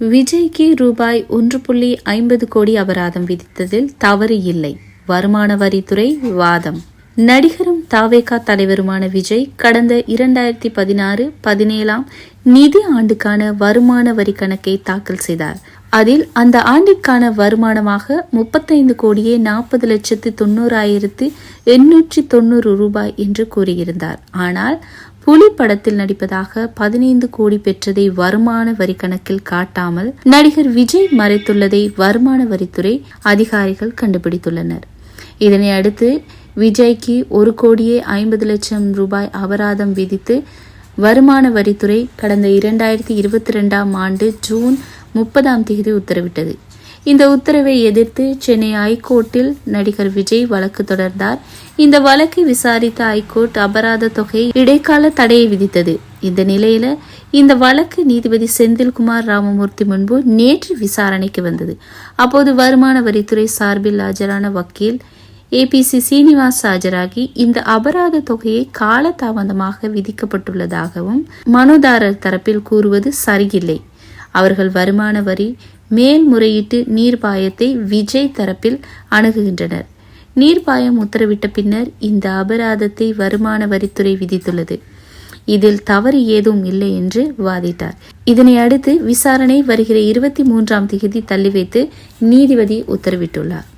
விஜய்க்கு ரூபாய் ஒன்று புள்ளி ஐம்பது கோடி அபராதம் விதித்ததில் தவறு இல்லை. வருமான வரித்துறை வாதம். நடிகரும் தாவேகா தலைவருமான விஜய் கடந்த இரண்டாயிரத்தி பதினாறு பதினேழாம் நிதி ஆண்டுக்கான வருமான வரி கணக்கை தாக்கல் செய்தார். அதில் அந்த ஆண்டிற்கான வருமானமாக முப்பத்தைந்து கோடியே நாற்பது லட்சத்து தொண்ணூறாயிரத்து எண்ணூற்றி தொண்ணூறு ரூபாய் என்று கூறியிருந்தார். ஆனால் புலி படத்தில் நடிப்பதாக பதினைந்து கோடி பெற்றதை வருமான வரி கணக்கில் காட்டாமல் நடிகர் விஜய் மறைத்துள்ளதை வருமான வரித்துறை அதிகாரிகள் கண்டுபிடித்துள்ளனர். இதனை அடுத்து விஜய்க்கு ஒரு கோடியே ஐம்பது லட்சம் ரூபாய் அபராதம் விதித்து வருமான வரித்துறை கடந்த இரண்டாயிரத்தி இருபத்தி ரெண்டாம் ஆண்டு ஜூன் முப்பதாம் தேதி உத்தரவிட்டது. இந்த உத்தரவை எதிர்த்து சென்னை ஐகோர்ட்டில் நடிகர் விஜய் வழக்கு தொடர்ந்தார். இந்த வழக்கை விசாரித்த ஐகோர்ட் அபராத தொகை இடைக்கால தடையை விதித்தது. இந்த நிலையில இந்த வழக்கு நீதிபதி செந்தில்குமார் ராமமூர்த்தி முன்பு நேற்று விசாரணைக்கு வந்தது. அப்போது வருமான வரித்துறை சார்பில் ஆஜரான வக்கீல் ஏபிசி சீனிவாஸ் ஆஜராகி இந்த அபராத தொகையை காலதாமதமாக விதிக்கப்பட்டுள்ளதாகவும் மனுதாரர் தரப்பில் கூறுவது சரியில்லை. அவர்கள் வருமான வரி மேல்முறையீட்டு நீர்பாயத்தை விஜய் தரப்பில் அணுகுகின்றனர். நீர்ப்பாயம் உத்தரவிட்ட பின்னர் இந்த அபராதத்தை வருமான வரித்துறை விதித்துள்ளது. இதில் தவறு ஏதும் இல்லை என்று வாதிட்டார். இதனை அடுத்து விசாரணை வருகிற இருபத்தி மூன்றாம் தேதி தள்ளி வைத்து நீதிபதி உத்தரவிட்டுள்ளார்.